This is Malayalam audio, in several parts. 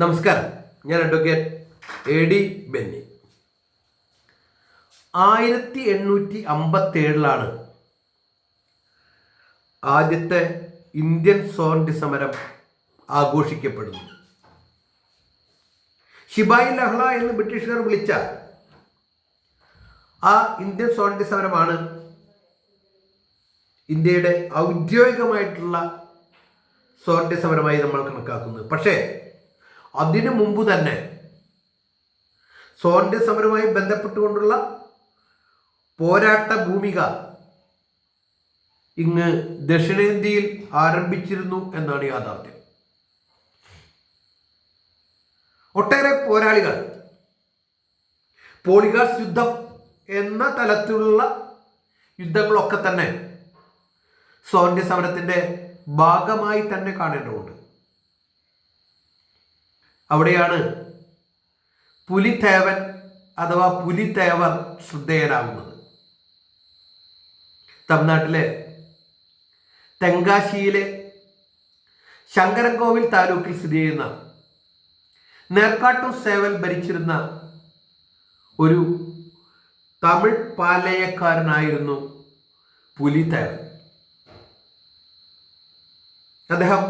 നമസ്കാരം. ഞാൻ അഡ്വക്കേറ്റ് എ ഡി ബെന്നി. ആയിരത്തി എണ്ണൂറ്റി അമ്പത്തി ഏഴിലാണ് ആദ്യത്തെ ഇന്ത്യൻ സ്വാതന്ത്ര്യ സമരം ആഘോഷിക്കപ്പെടുന്നത്. ഷിബായി ലഹള എന്ന് ബ്രിട്ടീഷുകാർ വിളിച്ച ആ ഇന്ത്യൻ സ്വാതന്ത്ര്യ സമരമാണ് ഇന്ത്യയുടെ ഔദ്യോഗികമായിട്ടുള്ള സ്വാതന്ത്ര്യ സമരമായി നമ്മൾ കണക്കാക്കുന്നത്. പക്ഷേ അതിനു മുമ്പ് തന്നെ സ്വാതന്ത്ര്യ സമരവുമായി ബന്ധപ്പെട്ടുകൊണ്ടുള്ള പോരാട്ട ഭൂമിക ഇങ്ങ് ദക്ഷിണേന്ത്യയിൽ ആരംഭിച്ചിരുന്നു എന്നാണ് യാഥാർത്ഥ്യം. ഒട്ടേറെ പോരാളികൾ പോളിഗാസ് യുദ്ധം എന്ന തലത്തിലുള്ള യുദ്ധങ്ങളൊക്കെ തന്നെ സ്വാതന്ത്ര്യ സമരത്തിന്റെ ഭാഗമായി തന്നെ കാണേണ്ടതുണ്ട്. അവിടെയാണ് പുലിത്തേവൻ അഥവാ പുലിത്തേവർ ശ്രദ്ധേയനാകുന്നത്. തമിഴ്നാട്ടിലെ തെങ്കാശിയിലെ ശങ്കരൻകോവിൽ താലൂക്കിൽ സ്ഥിതി ചെയ്യുന്ന നേർക്കാട്ടു സേവൽ ഭരിച്ചിരുന്ന ഒരു തമിഴ് പാലയക്കാരനായിരുന്നു പുലിത്തേവൻ. അദ്ദേഹം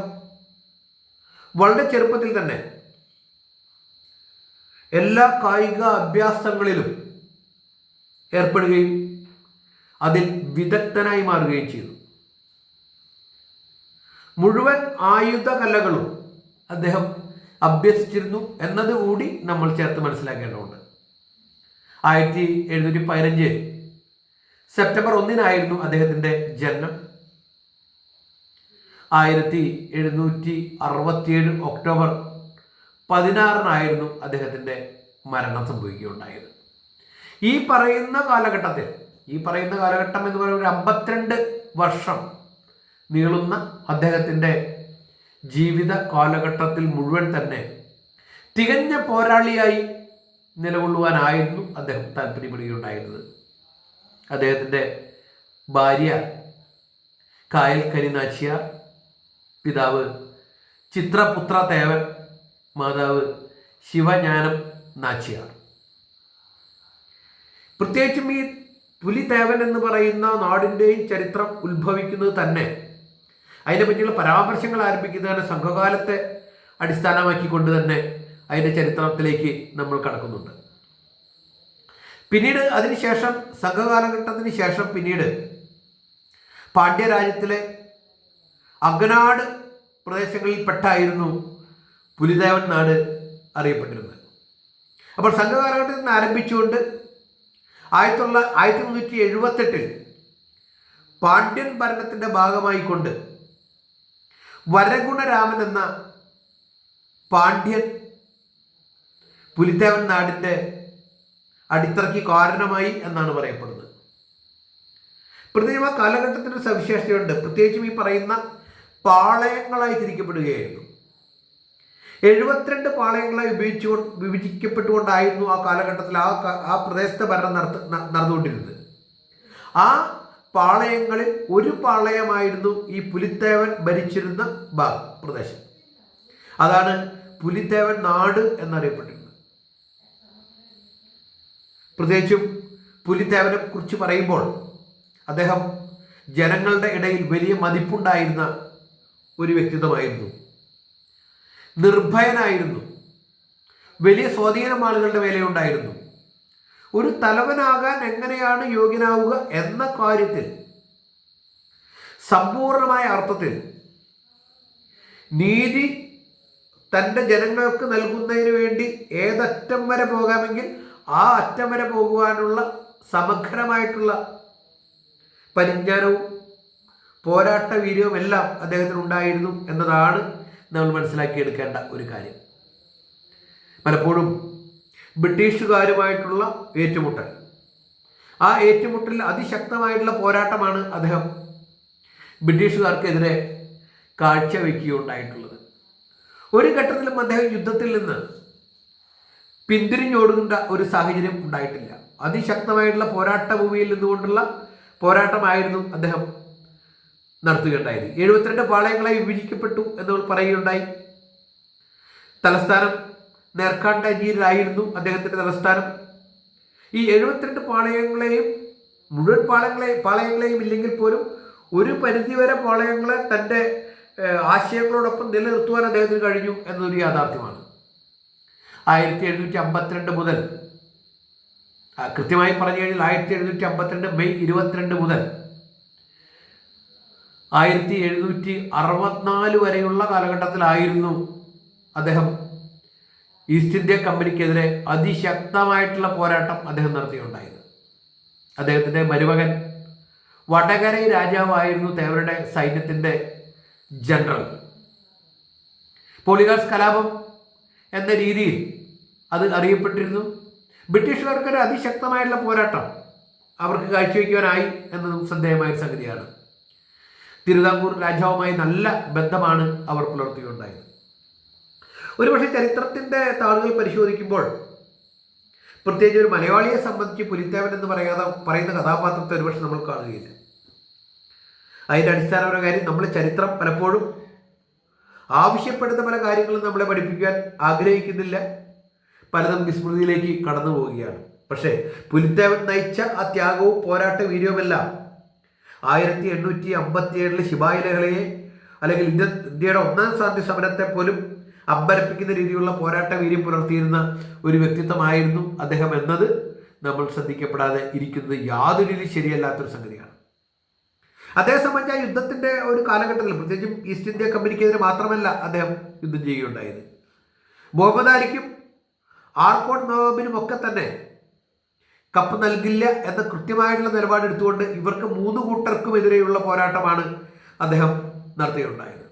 വളരെ ചെറുപ്പത്തിൽ തന്നെ എല്ലാ കായിക അഭ്യാസങ്ങളിലും ഏർപ്പെടുകയും അതിൽ വിദഗ്ധനായി മാറുകയും ചെയ്തു. മുഴുവൻ ആയുധ കലകളും അദ്ദേഹം അഭ്യസിച്ചിരുന്നു എന്നതുകൂടി നമ്മൾ ചേർത്ത് മനസ്സിലാക്കേണ്ടതുണ്ട്. ആയിരത്തി എഴുന്നൂറ്റി പതിനഞ്ച് സെപ്റ്റംബർ ഒന്നിനായിരുന്നു അദ്ദേഹത്തിന്റെ ജനനം. ആയിരത്തി എഴുന്നൂറ്റി അറുപത്തിയേഴ് ഒക്ടോബർ പതിനാറിനായിരുന്നു അദ്ദേഹത്തിന്റെ മരണം സംഭവിക്കുകയുണ്ടായത്. ഈ പറയുന്ന കാലഘട്ടത്തിൽ ഈ പറയുന്ന കാലഘട്ടം എന്ന് പറയുന്ന ഒരു അമ്പത്തിരണ്ട് വർഷം നീളുന്ന അദ്ദേഹത്തിന്റെ ജീവിത കാലഘട്ടത്തിൽ മുഴുവൻ തന്നെ തികഞ്ഞ പോരാളിയായി നിലകൊള്ളുവാനായിരുന്നു അദ്ദേഹം താല്പര്യപ്പെടുകയുണ്ടായിരുന്നത്. അദ്ദേഹത്തിന്റെ ഭാര്യ കായൽ കരിനാച്ചിയാർ പിതാവ് ചിത്രപുത്ര തേവൻ മാതാവ് ശിവജ്ഞാനം നാച്ചിയാർ. പ്രത്യേകിച്ചും ഈ പുലിദേവൻ എന്ന് പറയുന്ന നാടിന്റെയും ചരിത്രം ഉത്ഭവിക്കുന്നത് തന്നെ അതിനെ പറ്റിയുള്ള പരാമർശങ്ങൾ ആരംഭിക്കുന്നതാണ് സംഘകാലത്തെ അടിസ്ഥാനമാക്കിക്കൊണ്ട് തന്നെ അതിന്റെ ചരിത്രത്തിലേക്ക് നമ്മൾ കടക്കുന്നുണ്ട്. പിന്നീട് അതിനുശേഷം സംഘകാലഘട്ടത്തിന് ശേഷം പിന്നീട് പാണ്ഡ്യരാജ്യത്തിലെ അഗ്നാട് പ്രദേശങ്ങളിൽ പെട്ടായിരുന്നു പുലിദേവൻ നാട് അറിയപ്പെട്ടിരുന്നത്. അപ്പോൾ സംഘകാലഘട്ടത്തിൽ നിന്ന് ആരംഭിച്ചുകൊണ്ട് ആയിരത്തി തൊള്ള ആയിരത്തി മുന്നൂറ്റി എഴുപത്തെട്ടിൽ പാണ്ഡ്യൻ ഭരണത്തിന്റെ ഭാഗമായിക്കൊണ്ട് വരഗുണരാമൻ എന്ന പാണ്ഡ്യൻ പുലിദേവൻ നാടിന്റെ അടിത്തറയ്ക്ക് കാരണമായി എന്നാണ് പറയപ്പെടുന്നത്. പ്രത്യേകം ആ കാലഘട്ടത്തിന്റെ സവിശേഷതയുണ്ട്. പ്രത്യേകിച്ചും ഈ പറയുന്ന പാളയങ്ങളായി തിരിക്കപ്പെടുകയായിരുന്നു. എഴുപത്തിരണ്ട് പാളയങ്ങളായി ഉപയോഗിച്ചു വിഭജിക്കപ്പെട്ടുകൊണ്ടായിരുന്നു ആ കാലഘട്ടത്തിൽ ആ ആ പ്രദേശത്തെ ഭരണം നടത്ത നടന്നുകൊണ്ടിരുന്നത്. ആ പാളയങ്ങളിൽ ഒരു പാളയമായിരുന്നു ഈ പുലിത്തേവൻ ഭരിച്ചിരുന്ന ഭാഗം പ്രദേശം. അതാണ് പുലിത്തേവൻ നാട് എന്നറിയപ്പെട്ടിരുന്നത്. പ്രത്യേകിച്ചും പുലിത്തേവനെ കുറിച്ച് പറയുമ്പോൾ അദ്ദേഹം ജനങ്ങളുടെ ഇടയിൽ വലിയ മതിപ്പുണ്ടായിരുന്ന ഒരു വ്യക്തിത്വമായിരുന്നു നിർഭയനായിരുന്നു. വലിയ സ്വാധീനം ആളുകളുടെ മേലെയുണ്ടായിരുന്നു. ഒരു തലവനാകാൻ എങ്ങനെയാണ് യോഗ്യനാവുക എന്ന കാര്യത്തിൽ സമ്പൂർണമായ അർത്ഥത്തിൽ നീതി തന്റെ ജനങ്ങൾക്ക് നൽകുന്നതിന് വേണ്ടി ഏതറ്റം വരെ പോകാമെങ്കിൽ ആ അറ്റം വരെ പോകുവാനുള്ള സമഗ്രമായിട്ടുള്ള പരിജ്ഞാനവും പോരാട്ട വീര്യവും എല്ലാം അദ്ദേഹത്തിന് ഉണ്ടായിരുന്നു എന്നതാണ് നമ്മൾ മനസ്സിലാക്കിയെടുക്കേണ്ട ഒരു കാര്യം. പലപ്പോഴും ബ്രിട്ടീഷുകാരുമായിട്ടുള്ള ഏറ്റുമുട്ടൽ. ആ ഏറ്റുമുട്ടലിൽ അതിശക്തമായിട്ടുള്ള പോരാട്ടമാണ് അദ്ദേഹം ബ്രിട്ടീഷുകാർക്കെതിരെ കാഴ്ചവെക്കുകയുണ്ടായിട്ടുള്ളത്. ഒരു ഘട്ടത്തിലും അദ്ദേഹം യുദ്ധത്തിൽ നിന്ന് പിന്തിരിഞ്ഞോടുകേണ്ട ഒരു സാഹചര്യം ഉണ്ടായിട്ടില്ല. അതിശക്തമായിട്ടുള്ള പോരാട്ട ഭൂമിയിൽ നിന്നുകൊണ്ടുള്ള പോരാട്ടമായിരുന്നു അദ്ദേഹം നടത്തുകയുണ്ടായത് എഴുപത്തിരണ്ട് പാളയങ്ങളായി വിഭജിക്കപ്പെട്ടു എന്ന് പറയുകയുണ്ടായി. തലസ്ഥാനം നേർക്കാണ്ടഞ്ചിയിലായിരുന്നു അദ്ദേഹത്തിന്റെ തലസ്ഥാനം. ഈ എഴുപത്തിരണ്ട് പാളയങ്ങളെയും മുഴുവൻ പാളയങ്ങളെ പാളയങ്ങളെയും ഇല്ലെങ്കിൽ പോലും ഒരു പരിധിവരെ പാളയങ്ങളെ തന്റെ ആശയങ്ങളോടൊപ്പം നിലനിർത്തുവാൻ അദ്ദേഹത്തിന് കഴിഞ്ഞു എന്നൊരു യാഥാർത്ഥ്യമാണ്. ആയിരത്തി എഴുന്നൂറ്റി അമ്പത്തിരണ്ട് മുതൽ കൃത്യമായി പറഞ്ഞു കഴിഞ്ഞാൽ ആയിരത്തി എഴുന്നൂറ്റി അമ്പത്തിരണ്ട് മെയ് ഇരുപത്തിരണ്ട് മുതൽ ആയിരത്തി എഴുന്നൂറ്റി അറുപത്തിനാല് വരെയുള്ള കാലഘട്ടത്തിലായിരുന്നു അദ്ദേഹം ഈസ്റ്റ് ഇന്ത്യ കമ്പനിക്കെതിരെ അതിശക്തമായിട്ടുള്ള പോരാട്ടം അദ്ദേഹം നടത്തിയുണ്ടായത്. അദ്ദേഹത്തിന്റെ മരുമകൻ വടകര രാജാവായിരുന്നു തേവരുടെ സൈന്യത്തിന്റെ ജനറൽ. പോളിഗാസ് കലാപം എന്ന രീതിയിൽ അത് അറിയപ്പെട്ടിരുന്നു. ബ്രിട്ടീഷുകാർക്കൊരു അതിശക്തമായിട്ടുള്ള പോരാട്ടം അവർക്ക് കാഴ്ചവെക്കുവാനായി എന്നതും സന്ദേഹമായ സംഗതിയാണ്. തിരുവിതാംകൂർ രാജാവുമായി നല്ല ബന്ധമാണ് അവർ പുലർത്തിയുണ്ടായത്. ഒരുപക്ഷെ ചരിത്രത്തിന്റെ താളുകൾ പരിശോധിക്കുമ്പോൾ പ്രത്യേകിച്ച് ഒരു മലയാളിയെ സംബന്ധിച്ച് പുലിത്തേവൻ എന്ന് പറയാതെ പറയുന്ന കഥാപാത്രത്തെ ഒരുപക്ഷെ നമ്മൾ കാണുകയില്ല. അതിന്റെ അടിസ്ഥാനപരമായ കാര്യം നമ്മൾ ചരിത്രം പലപ്പോഴും ആവശ്യപ്പെടുന്ന പല കാര്യങ്ങളും നമ്മളെ പഠിപ്പിക്കാൻ ആഗ്രഹിക്കുന്നില്ല. പലതും വിസ്മൃതിയിലേക്ക് കടന്നു പോവുകയാണ് പക്ഷേ പുലിത്തേവൻ നയിച്ച ആ ത്യാഗവും പോരാട്ട വീര്യവുമെല്ലാം ആയിരത്തി എണ്ണൂറ്റി അമ്പത്തി ഏഴിൽ അല്ലെങ്കിൽ ഇന്ത്യ ഇന്ത്യയുടെ ഒന്നാം സ്വാതന്ത്ര്യ സമരത്തെ പോലും അമ്പരപ്പിക്കുന്ന രീതിയിലുള്ള പോരാട്ട വീര്യം പുലർത്തിയിരുന്ന ഒരു വ്യക്തിത്വമായിരുന്നു അദ്ദേഹം എന്നത് നമ്മൾ ശ്രദ്ധിക്കപ്പെടാതെ ഇരിക്കുന്നത് യാതൊരു രീതി ശരിയല്ലാത്തൊരു സംഗതിയാണ്. അദ്ദേഹം സംബന്ധിച്ച ആ ഒരു കാലഘട്ടത്തിൽ പ്രത്യേകിച്ചും ഈസ്റ്റ് ഇന്ത്യ കമ്പനിക്കെതിരെ മാത്രമല്ല അദ്ദേഹം യുദ്ധം ചെയ്യുകയുണ്ടായത്. മുഹമ്മദ് അലിക്കും ആർക്കോട്ട് നവാബിനും ഒക്കെ തന്നെ കപ്പ് നൽകില്ല എന്ന കൃത്യമായിട്ടുള്ള നിലപാടെടുത്തുകൊണ്ട് ഇവർക്ക് മൂന്ന് കൂട്ടർക്കുമെതിരെയുള്ള പോരാട്ടമാണ് അദ്ദേഹം നടത്തിയുണ്ടായത്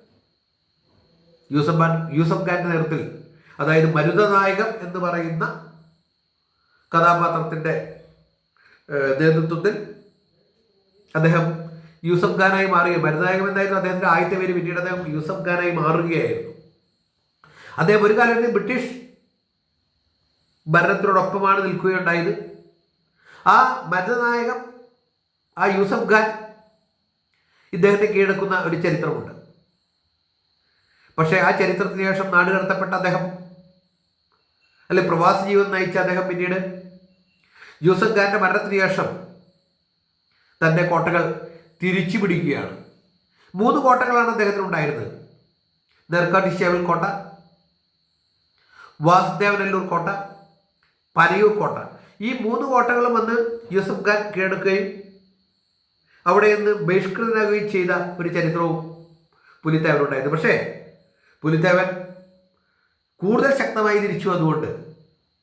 യൂസഫ് ഖാൻ യൂസഫ് ഖാന്റെ നേതൃത്വത്തിൽ അതായത് മരുതനായകം എന്ന് പറയുന്ന കഥാപാത്രത്തിന്റെ നേതൃത്വത്തിൽ അദ്ദേഹം യൂസഫ് ഖാനായി മാറുക മരുതനായകം എന്നായിരുന്നു അദ്ദേഹത്തിന്റെ ആദ്യത്തെ പേര് പിന്നീട് അദ്ദേഹം യൂസഫ് ഖാനായി മാറുകയായിരുന്നു. അദ്ദേഹം ഒരു കാലത്ത് ബ്രിട്ടീഷ് ഭരണത്തിനോടൊപ്പമാണ് നിൽക്കുകയുണ്ടായത്. ആ മരുതനായകം ആ യൂസഫ് ഖാൻ ഇദ്ദേഹത്തെ കീഴടക്കുന്ന ഒരു ചരിത്രമുണ്ട്. പക്ഷേ ആ ചരിത്രത്തിന് ശേഷം നാട് കടത്തപ്പെട്ട അദ്ദേഹം അല്ലെ പ്രവാസി ജീവൻ നയിച്ച അദ്ദേഹം പിന്നീട് യൂസഫ് ഖാന്റെ മരണത്തിന് ശേഷം തന്റെ കോട്ടകൾ തിരിച്ചു പിടിക്കുകയാണ്. മൂന്ന് കോട്ടകളാണ് അദ്ദേഹത്തിന് ഉണ്ടായിരുന്നത്. നെർക്കാട്ടിശ്ശേവൽ കോട്ട വാസുദേവനല്ലൂർ കോട്ട പനയൂർ കോട്ട. ഈ മൂന്ന് കോട്ടകളും വന്ന് യൂസഫ് ഖാൻ കീഴടക്കുകയും അവിടെ നിന്ന് ബഹിഷ്കൃതനാകുകയും ചെയ്ത ഒരു ചരിത്രവും പുലിത്തേവനുണ്ടായത് പക്ഷേ പുലിത്തേവൻ കൂടുതൽ ശക്തമായി തിരിച്ചു വന്നുകൊണ്ട്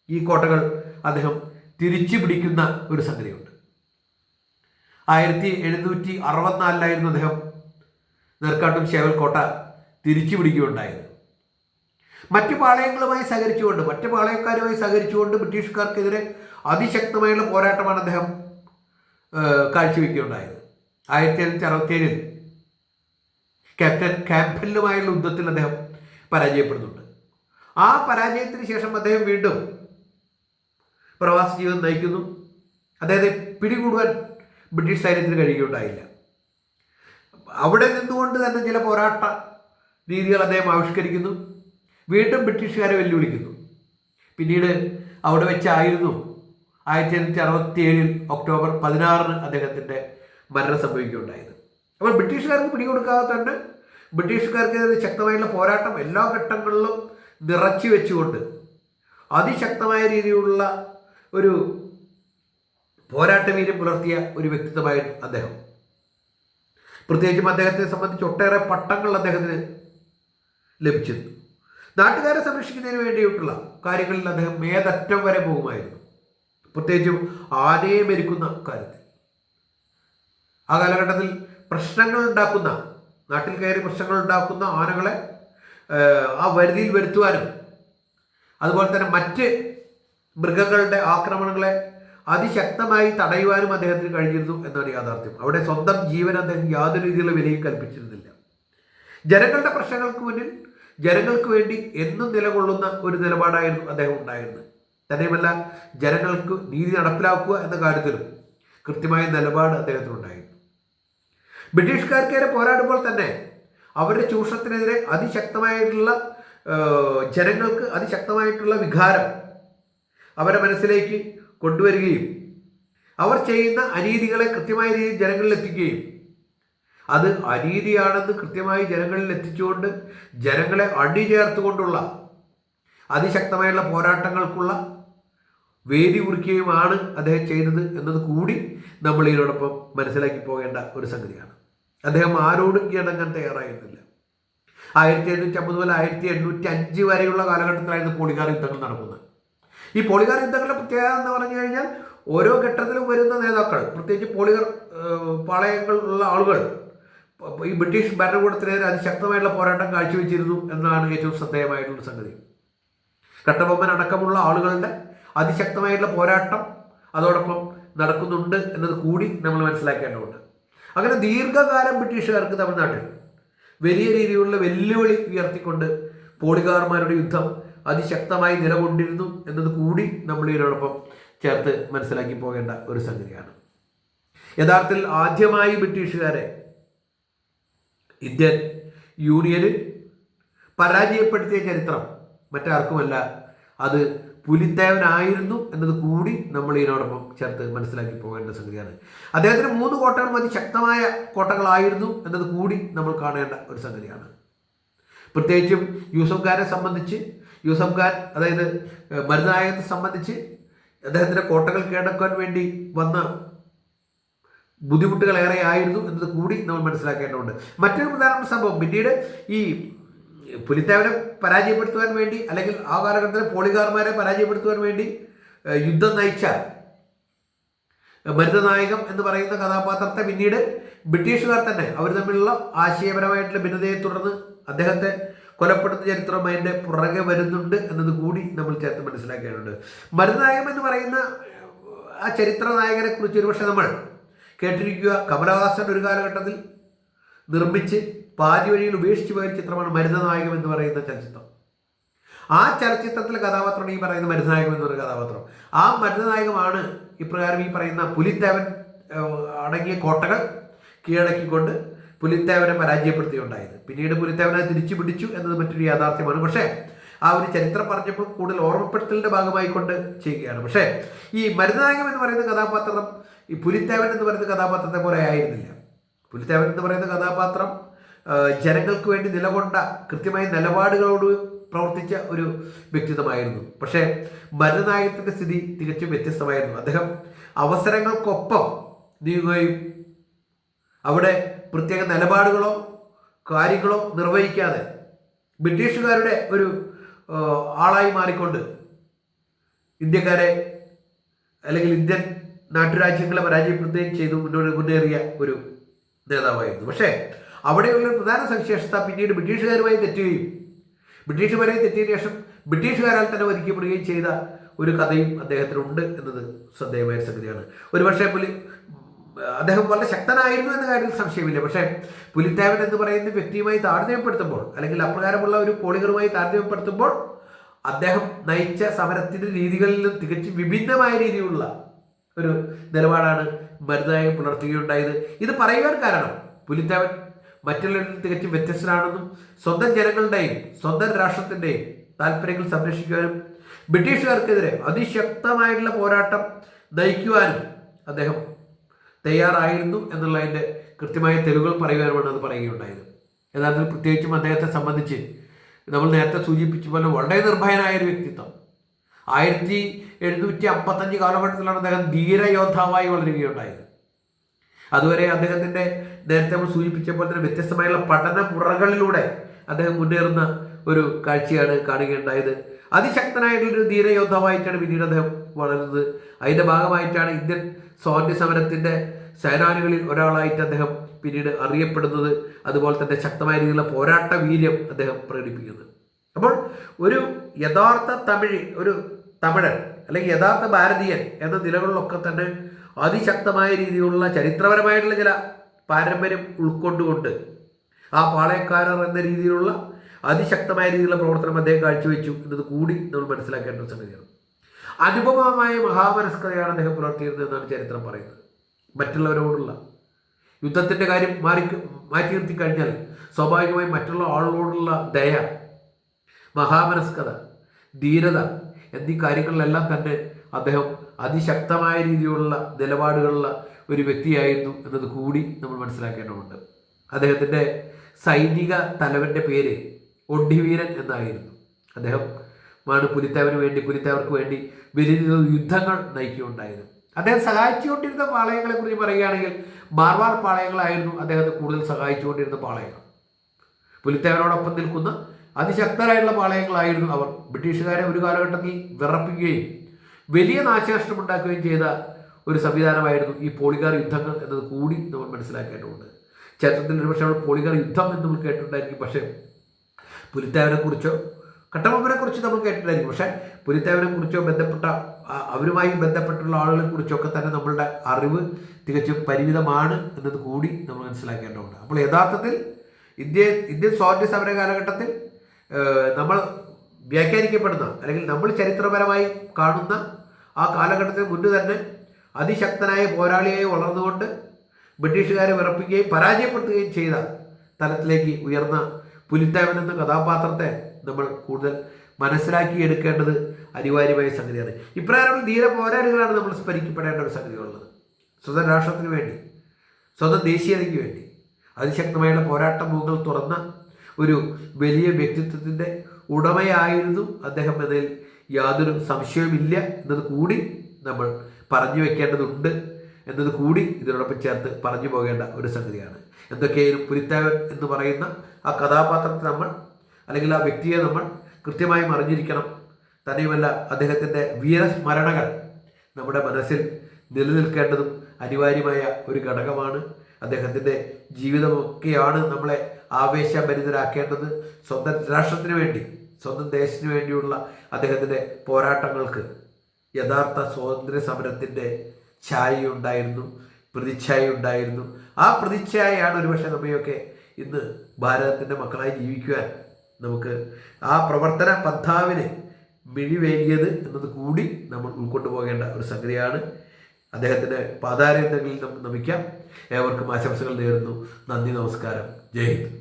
ഈ കോട്ടകൾ അദ്ദേഹം തിരിച്ചു പിടിക്കുന്ന ഒരു സംഗതിയുണ്ട്. ആയിരത്തി എഴുന്നൂറ്റി അറുപത്തിനാലിലായിരുന്നു അദ്ദേഹം നെർക്കാട്ടും ശേവൽ കോട്ട തിരിച്ചു പിടിക്കുകയുണ്ടായത്. മറ്റു പാളയങ്ങളുമായി സഹകരിച്ചുകൊണ്ട് മറ്റു പാളയക്കാരുമായി സഹകരിച്ചുകൊണ്ട് ബ്രിട്ടീഷുകാർക്കെതിരെ അതിശക്തമായുള്ള പോരാട്ടമാണ് അദ്ദേഹം കാഴ്ചവെക്കുകയുണ്ടായത്. ആയിരത്തി എണ്ണൂറ്റി അറുപത്തിയേഴിൽ ക്യാപ്റ്റൻ ക്യാമ്പലിലുമായുള്ള യുദ്ധത്തിൽ അദ്ദേഹം പരാജയപ്പെടുന്നുണ്ട്. ആ പരാജയത്തിന് ശേഷം അദ്ദേഹം വീണ്ടും പ്രവാസ ജീവിതം നയിക്കുന്നു. അദ്ദേഹത്തെ പിടികൂടുവാൻ ബ്രിട്ടീഷ് സൈന്യത്തിന് കഴിയുകയുണ്ടായില്ല. അവിടെ നിന്നുകൊണ്ട് തന്നെ ചില പോരാട്ട രീതികൾ അദ്ദേഹം ആവിഷ്കരിക്കുന്നു. വീണ്ടും ബ്രിട്ടീഷുകാരെ വെല്ലുവിളിക്കുന്നു. പിന്നീട് അവിടെ വെച്ചായിരുന്നു ആയിരത്തി എണ്ണൂറ്റി അറുപത്തി ഏഴിൽ ഒക്ടോബർ പതിനാറിന് അദ്ദേഹത്തിന്റെ മരണം സംഭവിക്കുകയുണ്ടായത്. അപ്പോൾ ബ്രിട്ടീഷുകാർക്ക് പിടികൊടുക്കാതെ തന്നെ ബ്രിട്ടീഷുകാർക്കെതിരെ ശക്തമായിട്ടുള്ള പോരാട്ടം എല്ലാ ഘട്ടങ്ങളിലും നിറച്ചു വെച്ചുകൊണ്ട് അതിശക്തമായ രീതിയിലുള്ള ഒരു പോരാട്ടവീര്യം പുലർത്തിയ ഒരു വ്യക്തിത്വമായിരുന്നു അദ്ദേഹം. പ്രത്യേകിച്ചും അദ്ദേഹത്തെ സംബന്ധിച്ച് ഒട്ടേറെ പട്ടങ്ങൾ അദ്ദേഹത്തിന് ലഭിച്ചിരുന്നു. നാട്ടുകാരെ സംരക്ഷിക്കുന്നതിന് വേണ്ടിയിട്ടുള്ള കാര്യങ്ങളിൽ അദ്ദേഹം മേതറ്റം വരെ പോകുമായിരുന്നു. പ്രത്യേകിച്ചും ആനയെ മരിക്കുന്ന കാര്യത്തിൽ. ആ കാലഘട്ടത്തിൽ പ്രശ്നങ്ങൾ ഉണ്ടാക്കുന്ന നാട്ടിൽ കയറി പ്രശ്നങ്ങൾ ഉണ്ടാക്കുന്ന ആനകളെ ആ വരുതിയിൽ വരുത്തുവാനും അതുപോലെ തന്നെ മറ്റ് മൃഗങ്ങളുടെ ആക്രമണങ്ങളെ അതിശക്തമായി തടയുവാനും അദ്ദേഹത്തിന് കഴിഞ്ഞിരുന്നു എന്നാണ് യാഥാർത്ഥ്യം. അവിടെ സ്വന്തം ജീവൻ അദ്ദേഹം യാതൊരു രീതിയിലുള്ള വിലയും കൽപ്പിച്ചിരുന്നില്ല. ജനങ്ങളുടെ പ്രശ്നങ്ങൾക്ക് മുന്നിൽ ജനങ്ങൾക്ക് വേണ്ടി എന്നും നിലകൊള്ളുന്ന ഒരു നിലപാടായിരുന്നു അദ്ദേഹം ഉണ്ടായിരുന്നത്. തന്നെയുമല്ല ജനങ്ങൾക്ക് നീതി നടപ്പിലാക്കുക എന്ന കാര്യത്തിലും കൃത്യമായ നിലപാട് അദ്ദേഹത്തിനുണ്ടായിരുന്നു. ബ്രിട്ടീഷുകാർക്കെതിരെ പോരാടുമ്പോൾ തന്നെ അവരുടെ ചൂഷണത്തിനെതിരെ അതിശക്തമായിട്ടുള്ള ജനങ്ങൾക്ക് അതിശക്തമായിട്ടുള്ള വികാരം അവരുടെ മനസ്സിലേക്ക് കൊണ്ടുവരികയും അവർ ചെയ്യുന്ന അനീതികളെ കൃത്യമായ രീതിയിൽ ജനങ്ങളിൽ എത്തിക്കുകയും അത് അനീതിയാണെന്ന് കൃത്യമായി ജനങ്ങളിൽ എത്തിച്ചുകൊണ്ട് ജനങ്ങളെ അണിചേർത്തുകൊണ്ടുള്ള അതിശക്തമായുള്ള പോരാട്ടങ്ങൾക്കുള്ള വേദി കുറിക്കുകയുമാണ് അദ്ദേഹം ചെയ്തത് എന്നത് കൂടി നമ്മൾ ഇതിനോടൊപ്പം മനസ്സിലാക്കി പോകേണ്ട ഒരു സംഗതിയാണ്. അദ്ദേഹം ആരോടും കീഴടങ്ങാൻ തയ്യാറായിരുന്നില്ല. ആയിരത്തി എണ്ണൂറ്റി അമ്പത് മുതൽ ആയിരത്തി എണ്ണൂറ്റി അഞ്ച് വരെയുള്ള കാലഘട്ടത്തിലായിരുന്നു പോളികാർ യുദ്ധങ്ങൾ നടക്കുന്നത്. ഈ പോളികാർ യുദ്ധങ്ങളുടെ പ്രത്യേകത എന്ന് പറഞ്ഞു കഴിഞ്ഞാൽ ഓരോ ഘട്ടത്തിലും വരുന്ന നേതാക്കൾ പ്രത്യേകിച്ച് പോളികർ ഏഹ്, പാളയങ്ങളുള്ള ആളുകൾ ഈ ബ്രിട്ടീഷ് ഭരണകൂടത്തിനെതിരെ അതിശക്തമായിട്ടുള്ള പോരാട്ടം കാഴ്ചവെച്ചിരുന്നു എന്നാണ് ഏറ്റവും ശ്രദ്ധേയമായിട്ടുള്ള സംഗതി. കട്ടബൊമ്മൻ അടക്കമുള്ള ആളുകളുടെ അതിശക്തമായിട്ടുള്ള പോരാട്ടം അതോടൊപ്പം നടക്കുന്നുണ്ട് എന്നത് കൂടി നമ്മൾ മനസ്സിലാക്കേണ്ടതുണ്ട്. അങ്ങനെ ദീർഘകാലം ബ്രിട്ടീഷുകാർക്ക് തമിഴ്നാട്ടിൽ വലിയ രീതിയിലുള്ള വെല്ലുവിളി ഉയർത്തിക്കൊണ്ട് പോളികാർമാരുടെ യുദ്ധം അതിശക്തമായി നിലകൊണ്ടിരുന്നു എന്നത് കൂടി നമ്മൾ ഇതിനോടൊപ്പം ചേർത്ത് മനസ്സിലാക്കി പോകേണ്ട ഒരു സംഗതിയാണ്. യഥാർത്ഥത്തിൽ ആദ്യമായി ബ്രിട്ടീഷുകാരെ ഇന്ത്യൻ യൂണിയനിൽ പരാജയപ്പെടുത്തിയ ചരിത്രം മറ്റാർക്കുമല്ല. അത് പുലിത്തേവനായിരുന്നു എന്നത് കൂടി നമ്മൾ ഇതിനോടൊപ്പം ചേർത്ത് മനസ്സിലാക്കി പോകേണ്ട സംഗതിയാണ്. അദ്ദേഹത്തിന് മൂന്ന് കോട്ടകളും അതിശക്തമായ കോട്ടകളായിരുന്നു എന്നത് കൂടി നമ്മൾ കാണേണ്ട ഒരു സംഗതിയാണ്. പ്രത്യേകിച്ചും യൂസഫ് ഖാനെ സംബന്ധിച്ച് യൂസഫ് ഖാൻ അതായത് മരുനായകത്തെ സംബന്ധിച്ച് അദ്ദേഹത്തിന്റെ കോട്ടകൾ കേടക്കാൻ വേണ്ടി വന്ന ബുദ്ധിമുട്ടുകൾ ഏറെ ആയിരുന്നു എന്നത് കൂടി നമ്മൾ മനസ്സിലാക്കേണ്ടതുണ്ട്. മറ്റൊരു പ്രധാനപ്പെട്ട സംഭവം പിന്നീട് ഈ പുലിത്തേവനെ പരാജയപ്പെടുത്തുവാൻ വേണ്ടി അല്ലെങ്കിൽ ആ കാലഘട്ടത്തിലെ പോളികാർമാരെ പരാജയപ്പെടുത്തുവാൻ വേണ്ടി യുദ്ധം നയിച്ച മരുതനായകം എന്ന് പറയുന്ന കഥാപാത്രത്തെ പിന്നീട് ബ്രിട്ടീഷുകാർ തന്നെ അവർ തമ്മിലുള്ള ആശയപരമായിട്ടുള്ള ഭിന്നതയെ തുടർന്ന് അദ്ദേഹത്തെ കൊലപ്പെടുന്ന ചരിത്രം അതിന്റെ പുറകെ വരുന്നുണ്ട് എന്നത് കൂടി നമ്മൾ ചേർത്ത് മനസ്സിലാക്കേണ്ടത് മരുതനായകം എന്ന് പറയുന്ന ആ ചരിത്ര നായകനെ കുറിച്ച് ഒരുപക്ഷെ നമ്മൾ കേട്ടിരിക്കുക കമലഹാസൻ ഒരു കാലഘട്ടത്തിൽ നിർമ്മിച്ച് പാതി വഴിയിൽ ഉപേക്ഷിച്ചു പോയ ചിത്രമാണ് മരുതനായകം എന്ന് പറയുന്ന ചലച്ചിത്രം. ആ ചലച്ചിത്രത്തിലെ കഥാപാത്രമാണ് ഈ പറയുന്ന മരുതനായകം പറയുന്ന കഥാപാത്രം. ആ മരുതനായകമാണ് ഇപ്രകാരം ഈ പറയുന്ന പുലിത്തേവൻ അടങ്ങിയ കോട്ടകൾ കീഴടക്കിക്കൊണ്ട് പുലിത്തേവനെ പരാജയപ്പെടുത്തിയുണ്ടായത് പിന്നീട് പുലിത്തേവനെ തിരിച്ചു പിടിച്ചു എന്നത് മറ്റൊരു യാഥാർത്ഥ്യമാണ്. പക്ഷേ ആ ഒരു ചരിത്രം പറഞ്ഞപ്പോൾ കൂടുതൽ ഓർമ്മപ്പെടുത്തലിന്റെ ഭാഗമായിക്കൊണ്ട് ചെയ്യുകയാണ്. പക്ഷേ ഈ മരുതനായകം എന്ന് പറയുന്ന കഥാപാത്രം ഈ പുലിത്തേവൻ എന്ന് പറയുന്ന കഥാപാത്രത്തെ പോലെ ആയിരുന്നില്ല. പുലിത്തേവൻ എന്ന് പറയുന്ന കഥാപാത്രം ജനങ്ങൾക്ക് വേണ്ടി നിലകൊണ്ട കൃത്യമായ നിലപാടുകളോട് പ്രവർത്തിച്ച ഒരു വ്യക്തിത്വമായിരുന്നു. പക്ഷേ മരുനായകത്തിന്റെ സ്ഥിതി തികച്ചും വ്യത്യസ്തമായിരുന്നു. അദ്ദേഹം അവസരങ്ങൾക്കൊപ്പം നീങ്ങുകയും അവിടെ പ്രത്യേക നിലപാടുകളോ കാര്യങ്ങളോ നിർവഹിക്കാതെ ബ്രിട്ടീഷുകാരുടെ ഒരു ആളായി മാറിക്കൊണ്ട് ഇന്ത്യക്കാരെ അല്ലെങ്കിൽ ഇന്ത്യൻ നാട്ടുരാജ്യങ്ങളെ പരാജയപ്പെടുത്തുകയും ചെയ്തു മുന്നോട്ട് മുന്നേറിയ ഒരു നേതാവായിരുന്നു. പക്ഷേ അവിടെയുള്ള പ്രധാന സവിശേഷത പിന്നീട് ബ്രിട്ടീഷുകാരുമായി തെറ്റുകയും ബ്രിട്ടീഷുകാരെ തെറ്റിയ ശേഷം ബ്രിട്ടീഷുകാരാൽ തന്നെ വധിക്കപ്പെടുകയും ചെയ്ത ഒരു കഥയും അദ്ദേഹത്തിനുണ്ട് എന്നത് ശ്രദ്ധേയമായ സംഗതിയാണ്. ഒരുപക്ഷെ പുലി അദ്ദേഹം വളരെ ശക്തനായിരുന്നു എന്ന കാര്യത്തിൽ സംശയമില്ല. പക്ഷേ പുലിത്തേവൻ എന്ന് പറയുന്ന വ്യക്തിയുമായി താരതമ്യപ്പെടുത്തുമ്പോൾ അല്ലെങ്കിൽ അപ്രകാരമുള്ള ഒരു പോളികളുമായി താരതമ്യപ്പെടുത്തുമ്പോൾ അദ്ദേഹം നയിച്ച സമരത്തിന്റെ രീതികളിൽ നിന്നും തികച്ചും വിഭിന്നമായ രീതിയിലുള്ള ഒരു നിലപാടാണ് മരുതായി പുലർത്തുകയുണ്ടായത്. ഇത് പറയുവാൻ കാരണം പുലിത്തേവൻ മറ്റുള്ളവരിൽ തികച്ചും വ്യത്യസ്തനാണെന്നും സ്വന്തം ജനങ്ങളുടെയും സ്വന്തം രാഷ്ട്രത്തിന്റെയും താല്പര്യങ്ങൾ സംരക്ഷിക്കുവാനും ബ്രിട്ടീഷുകാർക്കെതിരെ അതിശക്തമായിട്ടുള്ള പോരാട്ടം നയിക്കുവാനും അദ്ദേഹം തയ്യാറായിരുന്നു എന്നുള്ളതിന്റെ കൃത്യമായ തെളിവുകൾ പറയുവാനുമാണ് അത് പറയുകയുണ്ടായത്. യഥാർത്ഥത്തിൽ പ്രത്യേകിച്ചും അദ്ദേഹത്തെ സംബന്ധിച്ച് നമ്മൾ നേരത്തെ സൂചിപ്പിച്ച പോലെ വളരെ നിർഭയനായ ഒരു വ്യക്തിത്വം. ആയിരത്തി എഴുന്നൂറ്റി അമ്പത്തഞ്ച് കാലഘട്ടത്തിലാണ് അദ്ദേഹം ധീരയോദ്ധാവായി വളരുകയുണ്ടായത്. അതുവരെ അദ്ദേഹത്തിന്റെ നേരത്തെ നമ്മൾ സൂചിപ്പിച്ച പോലെ തന്നെ വ്യത്യസ്തമായുള്ള പഠന മുറകളിലൂടെ അദ്ദേഹം മുന്നേറുന്ന ഒരു കാഴ്ചയാണ് കാണുകയുണ്ടായത്. അതിശക്തനായിട്ടുള്ളൊരു ധീരയോദ്ധാവായിട്ടാണ് പിന്നീട് അദ്ദേഹം വളരുന്നത് അതിന്റെ ഭാഗമായിട്ടാണ് ഇന്ത്യൻ സ്വാതന്ത്ര്യ സമരത്തിന്റെ സേനാനികളിൽ ഒരാളായിട്ട് അദ്ദേഹം പിന്നീട് അറിയപ്പെടുന്നത്. അതുപോലെ തന്നെ ശക്തമായ രീതിയിലുള്ള പോരാട്ട വീര്യം അദ്ദേഹം പ്രകടിപ്പിക്കുന്നത്. അപ്പോൾ ഒരു യഥാർത്ഥ തമിഴ് ഒരു തമിഴൻ അല്ലെങ്കിൽ യഥാർത്ഥ ഭാരതീയൻ എന്ന നിലകളിലൊക്കെ തന്നെ അതിശക്തമായ രീതിയിലുള്ള ചരിത്രപരമായിട്ടുള്ള ചില പാരമ്പര്യം ഉൾക്കൊണ്ടുകൊണ്ട് ആ പാളയക്കാരർ എന്ന രീതിയിലുള്ള അതിശക്തമായ രീതിയിലുള്ള പ്രവർത്തനം അദ്ദേഹം കാഴ്ചവെച്ചു എന്നത് കൂടി നമ്മൾ മനസ്സിലാക്കേണ്ട സംഗതിയാണ്. അനുപമമായ മഹാമനസ്കതയാണ് അദ്ദേഹം പുലർത്തിയിരുന്നത് എന്നാണ് ചരിത്രം പറയുന്നത്. മറ്റുള്ളവരോടുള്ള യുദ്ധത്തിന്റെ കാര്യം മാറി മാറ്റി നിർത്തി കഴിഞ്ഞാൽ സ്വാഭാവികമായി മറ്റുള്ള ആളുകളോടുള്ള ദയ മഹാമനസ്കത ധീരത എന്നീ കാര്യങ്ങളിലെല്ലാം തന്നെ അദ്ദേഹം അതിശക്തമായ രീതിയിലുള്ള നിലപാടുകളുള്ള ഒരു വ്യക്തിയായിരുന്നു എന്നത് കൂടി നമ്മൾ മനസ്സിലാക്കേണ്ടതുണ്ട്. അദ്ദേഹത്തിന്റെ സൈനിക തലവന്റെ പേര് ഒണ്ടിവീരൻ എന്നായിരുന്നു. അദ്ദേഹം മാണ് പുലിത്തേവന് വേണ്ടി പുലിത്തേവർക്ക് വേണ്ടി വലിയ യുദ്ധങ്ങൾ നയിക്കുകയുണ്ടായത്. അദ്ദേഹം സഹായിച്ചുകൊണ്ടിരുന്ന പാളയങ്ങളെ കുറിച്ച് പറയുകയാണെങ്കിൽ മാർവാർ പാളയങ്ങളായിരുന്നു അദ്ദേഹത്തെ കൂടുതൽ സഹായിച്ചുകൊണ്ടിരുന്ന പാളയങ്ങൾ. പുലിത്തേവനോടൊപ്പം നിൽക്കുന്ന അതിശക്തരായുള്ള പാളയങ്ങളായിരുന്നു അവർ. ബ്രിട്ടീഷുകാരെ ഒരു കാലഘട്ടത്തിൽ വിറപ്പിക്കുകയും വലിയ നാശനഷ്ടം ഉണ്ടാക്കുകയും ചെയ്ത ഒരു സംവിധാനമായിരുന്നു ഈ പോളികാർ യുദ്ധങ്ങൾ എന്നത് കൂടി നമ്മൾ മനസ്സിലാക്കേണ്ടതുണ്ട്. ചരിത്രത്തിൽ ഒരുപക്ഷെ നമ്മൾ പോളികാർ യുദ്ധം എന്ന് നമ്മൾ കേട്ടിട്ടുണ്ടായിരിക്കും. പക്ഷേ പുലിത്താവിനെക്കുറിച്ചോ കുറിച്ച് നമ്മൾ കേട്ടിട്ടുണ്ടായിരിക്കും. പക്ഷേ പുലിത്താവിനെക്കുറിച്ചോ കുറിച്ചോ ബന്ധപ്പെട്ട അവരുമായി ബന്ധപ്പെട്ടുള്ള ആളുകളെ കുറിച്ചൊക്കെ തന്നെ നമ്മളുടെ അറിവ് തികച്ചും പരിമിതമാണ് എന്നത് കൂടി നമ്മൾ മനസ്സിലാക്കേണ്ടതുണ്ട്. അപ്പോൾ യഥാർത്ഥത്തിൽ ഇന്ത്യ ഇന്ത്യൻ സ്വാതന്ത്ര്യ സമര കാലഘട്ടത്തിൽ നമ്മൾ വ്യാഖ്യാനിക്കപ്പെടുന്ന അല്ലെങ്കിൽ നമ്മൾ ചരിത്രപരമായി കാണുന്ന ആ കാലഘട്ടത്തിന് മുന്നേ തന്നെ അതിശക്തനായ പോരാളിയായി വളർന്നുകൊണ്ട് ബ്രിട്ടീഷുകാരെ വിറപ്പിക്കുകയും പരാജയപ്പെടുത്തുകയും ചെയ്ത തലത്തിലേക്ക് ഉയർന്ന പുലിത്തേവൻ എന്ന കഥാപാത്രത്തെ നമ്മൾ കൂടുതൽ മനസ്സിലാക്കിയെടുക്കേണ്ടത് അനിവാര്യമായ സംഗതിയാണ്. ഇപ്രകാരമുള്ള ധീര പോരാളികളാണ് നമ്മൾ സ്മരിക്കപ്പെടേണ്ട ഒരു സംഗതികളുള്ളത്. സ്വന്തം രാഷ്ട്രത്തിന് വേണ്ടി സ്വന്തം ദേശീയതയ്ക്ക് വേണ്ടി അതിശക്തമായുള്ള പോരാട്ട മുഖങ്ങൾ തുറന്ന ഒരു വലിയ വ്യക്തിത്വത്തിന്റെ ഉടമയായിരുന്നു അദ്ദേഹം എന്നതിൽ യാതൊരു സംശയവുമില്ല എന്നത് കൂടി നമ്മൾ പറഞ്ഞു വെക്കേണ്ടതുണ്ട് എന്നത് കൂടി ഇതിനോടൊപ്പം ചേർത്ത് പറഞ്ഞു പോകേണ്ട ഒരു സംഗതിയാണ്. എന്തൊക്കെയായാലും പുരിത്താവൻ എന്ന് പറയുന്ന ആ കഥാപാത്രത്തെ നമ്മൾ അല്ലെങ്കിൽ ആ വ്യക്തിയെ നമ്മൾ കൃത്യമായും അറിഞ്ഞിരിക്കണം തന്നെയുമല്ല അദ്ദേഹത്തിന്റെ വീരസ്മരണകൾ നമ്മുടെ മനസ്സിൽ നിലനിൽക്കേണ്ടതും അനിവാര്യമായ ഒരു ഘടകമാണ്. അദ്ദേഹത്തിന്റെ ജീവിതമൊക്കെയാണ് നമ്മളെ ആവേശഭരിതരാക്കേണ്ടത് സ്വന്തം രാഷ്ട്രത്തിന് വേണ്ടി. സ്വന്തം ദേശത്തിന് വേണ്ടിയുള്ള അദ്ദേഹത്തിന്റെ പോരാട്ടങ്ങൾക്ക് യഥാർത്ഥ സ്വാതന്ത്ര്യ സമരത്തിന്റെ ഛായയുണ്ടായിരുന്നു പ്രതിച്ഛായയുണ്ടായിരുന്നു ആ പ്രതിച്ഛായയാണ് ഒരുപക്ഷെ നമ്മയൊക്കെ ഇന്ന് ഭാരതത്തിന്റെ മക്കളായി ജീവിക്കുവാൻ നമുക്ക് ആ പ്രവർത്തന പന്ഥാവിന് മിഴിവേകിയത് എന്നത് കൂടി നമ്മൾ ഉൾക്കൊണ്ടു പോകേണ്ട ഒരു സംഗതിയാണ്. അദ്ദേഹത്തിന്റെ പാതാരങ്ങളിൽ നമുക്ക് നമിക്കാം. ഏവർക്കും ആശംസകൾ നേരുന്നു. നന്ദി നമസ്കാരം. ജയ് ഹിന്ദ്.